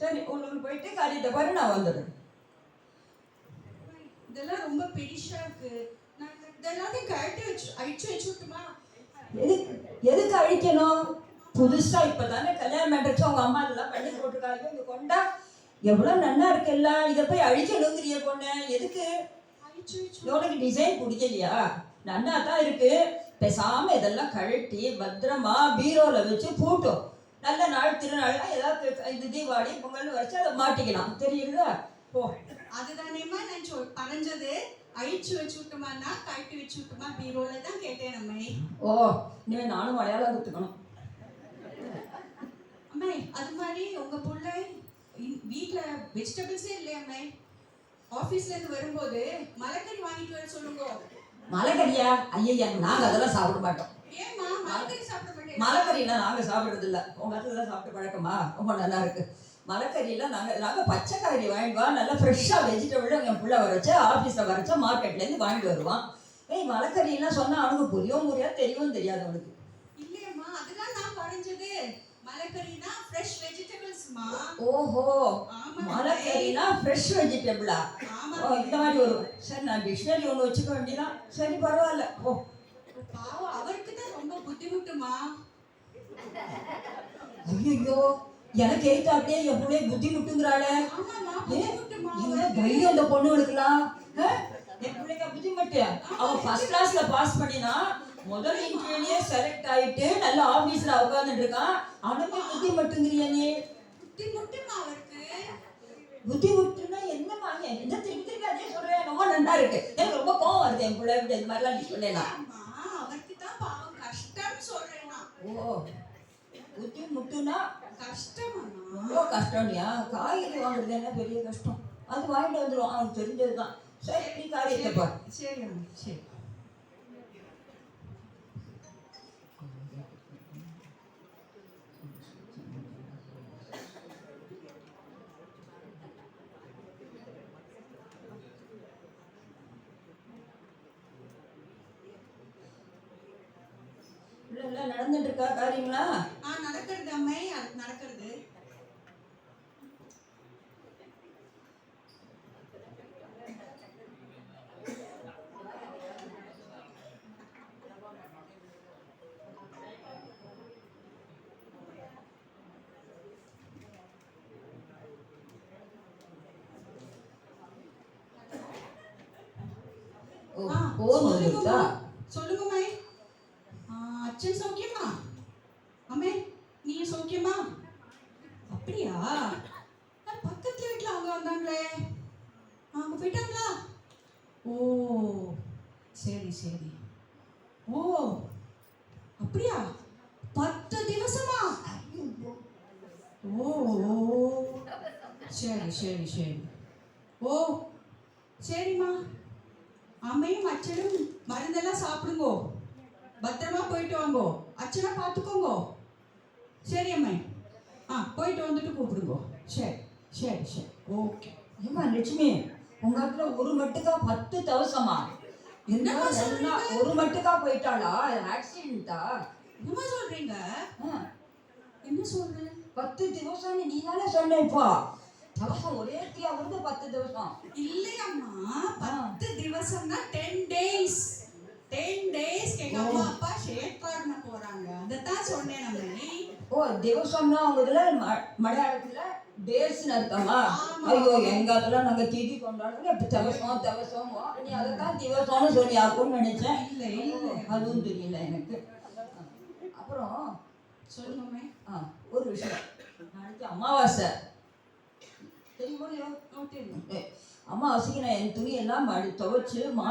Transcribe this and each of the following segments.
சரி உங்களுக்கு போயிட்டு காரியத்தை பாரு நான் வந்துடுறேன் இதெல்லாம் ரொம்ப பெருசா இருக்கு. நான் இதெல்லாத்தையும் கழட்டி வச்சு அழிச்சு வச்சுட்டுமா எதுக்கு எதுக்கு அழிக்கணும்? புதுசா இப்பதானே கல்யாணம் பண்ணிச்சு அவங்க அம்மா இதெல்லாம் பண்ணி போட்டுருக்காங்க. இங்க கொண்டா எவ்வளவு நன்னா இருக்குல்ல இதை போய் அழிக்கணுங்கிறிய பொண்ணு. எதுக்கு? உனக்கு டிசைன் பிடிக்கலையா? நன்னா தான் இருக்கு. பேசாம இதெல்லாம் கழட்டி பத்திரமா பீரோல வச்சு பூட்டும். நல்ல நாள் திருநாள் ஏதாவது இந்த தீபாவளி பொங்கல் வச்சு அதை மாட்டிக்கலாம். தெரியுதா போ. அதுதானேம்மா நான் சொல் பறஞ்சது அழிச்சு வச்சுட்டுமான்னா கழட்டி வச்சுட்டுமா பீரோல தான் கேட்டேன் அம்மே ஓ இனிமே நானும் மலையாளம் கற்றுக்கணும் அம்மே அது மாதிரி உங்க புள்ள வீட்ல வெஜிடபிள்ஸே இல்லையா அம்மே? ஆபீஸ்ல இருந்து வரும்போது மலைக்கறி வாங்கிட்டு வர சொல்லுங்க. மலைக்கறியா? ஐயா நாங்க அதெல்லாம் சாப்பிட மாட்டோம். ஏம்மா மலைக்கறி சாப்பிட மாட்டேன். மலைக்கறியெல்லாம் நாங்க சாப்பிடுறது இல்ல உங்க இடத்துல சாப்பிட்டு பழக்கமா? ரொம்ப நல்லா இருக்கு. மலைக்கறியெல்லாம் நாங்க நாங்க பச்சை காய்கறி வாங்கிட்டு வா நல்லா ஃப்ரெஷ்ஷா வெஜிடபிள் என் பிள்ளை வரைச்சு ஆஃபீஸில் வரைச்சா மார்க்கெட்ல இருந்து வாங்கிட்டு வருவான். ஏய் மலைக்கறியெல்லாம் சொன்னா அவனுக்கு புரியவும் புரியாது தெரியவும் தெரியாது அவனுக்கு. இல்லையம்மா அதுதான் நான் பறஞ்சது மலைக்கறினா ஃப்ரெஷ் வெஜிடபிள்ஸ்மா ஓஹோ மலைக்கறினா ஃப்ரெஷ் வெஜிடபிளா இந்த மாதிரி வரும் சரி நான் டிக்ஷனரி ஒன்று வச்சுக்க வேண்டியதான் சரி பரவாயில்ல. ஓ பாவம் அவருக்கு தான் ரொம்ப புத்திமுட்டுமா ஐயோ எனக்கு எய்த்து அப்படியே என் பிள்ளைய புத்தி முட்டுங்கிறாளே? தைரியம் அந்த பொண்ணுகளுக்குலாம்? என் பிள்ளைக்கு புத்தி மட்டு. ஃபர்ஸ்ட் கிளாஸ்ல பாஸ் பண்ணினா முதல் இன்டர்வியூலயே செலக்ட் ஆயிட்டு நல்ல ஆபீஸ்ல உட்கார்ந்துட்டு இருக்கான் புத்தி மட்டுங்கிறிய நீ? புத்திமுட்டுமா அவருக்கு புத்தி முட்டுனா என்னமா என்ன திருப்பி திருப்பி அதே சொல்றேன் ரொம்ப இருக்கு. எனக்கு ரொம்ப கோவம் வருது என் பிள்ளை இந்த மாதிரிலாம் நீ சொல்லலாம் ஓ புத்தி முட்டுனா கஷ்டமா ரொம்ப கஷ்டம்யா? காய்கறி வாங்குறது என்ன பெரிய கஷ்டம். அது வாங்கிட்டு வந்துடும் அவனுக்கு தெரிஞ்சதுதான். சரி நீ காரியத்தை பாரு. சரி சரி. இல்ல நடந்துட்டு இருக்கா காரியங்களா ஆ நடக்கிறது அம்மை. அது நடக்கிறது. போன். வந்துருச்சா? அச்சன் சௌக்கியமா? அம்மே நீ சௌக்கியமா? அப்படியா? பக்கத்து வீட்டில் அவங்க வந்தாங்களே. அவங்க போயிட்டாங்களா? ஓ சரி சரி. ஓ அப்படியா? பத்து திவசமா? ஓ ஓ. சரி சரி சரி. ஓ சரிம்மா. அம்மையும் அச்சனும் மருந்தெல்லாம் சாப்பிடுங்கோ. பத்திரமா போயிட்டு வாங்கோ. அச்சனை பார்த்துக்கோங்கோ சரி அம்மை. ஆ போயிட்டு வந்துட்டு கூப்பிடுங்கோ. சரி சரி சரி. ஓகே. ஏமா லட்சுமி உங்க இடத்துல ஒரு மட்டுக்கா பத்து தவசமா? நல்லா ஒரு மட்டுக்கா போயிட்டாளா? ஆக்சிடென்ட்டா என்னம்மா சொல்றீங்க? என்ன சொல்றேன் பத்து திவசம் நீ தானே சொன்ன இப்போ? தவசம் ஒரே தீயா வந்து பத்து திவசம். இல்லையம்மா. பத்து திவசம்னா டென் டேஸ் டென் டேஸ் எங்க அம்மா அப்பா ஷேப் பண்ண போறாங்க. அதைத்தான் சொன்னேன் அம்மை ஓ திவசம்னா அவங்க இதுல மலையாளத்துல டேஸ்னு அர்த்தமா. ஐயோ எங்க அதுல நாங்க திதி கொண்டாடுறோம் இப்ப தவசம் தவசம். நீ அதைத்தான் திவசம்னு சொல்லியாக்கும்னு நினைச்சேன். இல்ல இல்ல. அதுவும் தெரியல எனக்கு. அப்புறம் சொல்லுங்க அம்மை ஆ ஒரு விஷயம். நாளைக்கு அமாவாசை. அமாவாசைக்கு நான் என் துணியெல்லாம் மடி துவைச்சு மா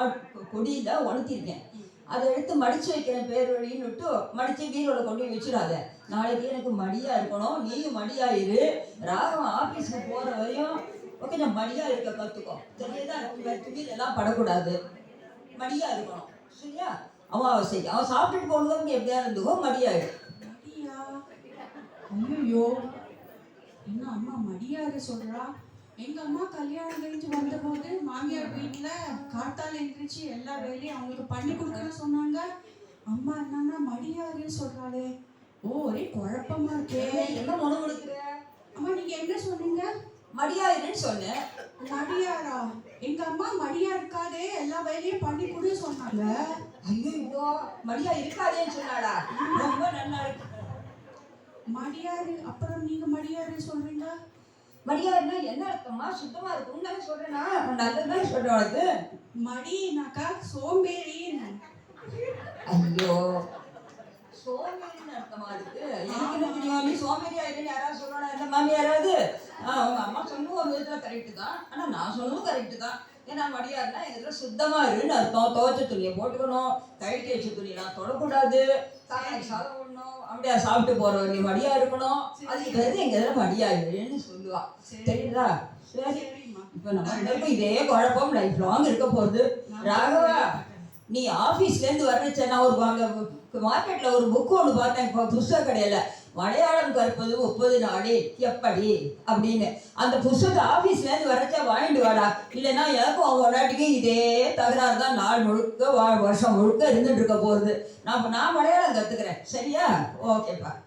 கொடியில உணர்த்திருக்கேன் அதை எடுத்து மடிச்சு வைக்கிறேன் பேர் வழின்னு விட்டு மடிச்சு பீரோல கொண்டு போய் வச்சிடாத. நாளைக்கு எனக்கு மடியா இருக்கணும் நீயும் மடியா இரு. ராகவன் ஆபீஸ்க்கு போற வரையும் கொஞ்சம் மடியா இருக்க கத்துக்கோ. தெரியுதா உங்க துணியில எல்லாம் படக்கூடாது. மடியா இருக்கணும் சரியா? அமாவாசைக்கு அவன் சாப்பிட்டுட்டு போனதும் எப்படியா இருந்துக்கோ மடியாயிடும் மடியா? ஐயோ என்ன அம்மா மடியாரு சொல்றா? எங்க அம்மா கல்யாணம் கழிஞ்சு வந்தபோது மாமியார் வீட்டுல காத்தால எந்திரிச்சு எல்லா வேலையும் அவங்களுக்கு பண்ணி கொடுக்கணும் சொன்னாங்க. அம்மா என்னன்னா மடியாருன்னு சொல்றாளே. ஓ ஒரே குழப்பமா இருக்கே. என்ன முணு கொடுக்குற? அம்மா நீங்க என்ன சொன்னீங்க? மடியாயிருன்னு சொன்னேன் மடியாரா எங்க அம்மா மடியா இருக்காதே எல்லா வேலையும் பண்ணி கொடு சொன்னாங்க. ஐயோ மடியா இருக்காதேன்னு சொன்னாடா ரொம்ப நல்லா இருக்கு. மடியாரு அப்புறம் நீங்க மடியாரு சொல்றீங்க மடியாருன்னா என்ன அர்த்தமா சுத்தமா இருக்கும்னு தானே சொல்றேனா? நல்லதுதான் சொல்றேன் உனக்கு மடினாக்கா சோம்பேறின்னு. ஐயோ. சோம்பேறின்னு அர்த்தமா இருக்கு எனக்கு நீ சோம்பேறி ஆயிடுன்னு யாராவது சொல்லணும் இந்த மாமி யாராவது? அவங்க அம்மா சொன்னது ஒரு விதத்துல கரெக்டு தான். ஆனா நான் சொன்னதும் கரெக்டு தான். ஏன்னா மடியாருன்னா இதுல சுத்தமா இருன்னு அர்த்தம். துவைச்ச துணியை போட்டுக்கணும் கழட்டி வச்ச துணியெல்லாம் தொடக்கூடாது. காக்காய்க்கு சாதம் விடணும் அப்படியே சாப்பிட்டு போறவர் நீ மடியா இருக்கணும். அதுக்கு பிறகு எங்க இதில் மடியா இருன்னு சொல்லுவா. தெரியுதா? சரி இப்போ நம்ம ரெண்டு பேருக்கும் இதே குழப்பம் லைஃப் லாங் இருக்க போகுது. ராகவா நீ ஆஃபீஸ்ல இருந்து வரச்ச நான் ஒரு அங்க மார்க்கெட்ல ஒரு புக் ஒன்று பார்த்தேன். இப்போ புஸ்தக கடையில. மலையாளம் கற்பது முப்பது நாளே எப்படி? அப்படின்னு. அந்த புஸ்தகத்தை ஆஃபீஸ்லேருந்து வரச்சா வாங்கிட்டு வாடா. இல்லைன்னா எனக்கும் அவங்க நாட்டுக்கு இதே தகராறு தான் நாள் முழுக்க வா- வருஷம் முழுக்க இருந்துட்டு இருக்க போகுது நான் நான் மலையாளம் கத்துக்கிறேன். சரியா? ஓகேப்பா.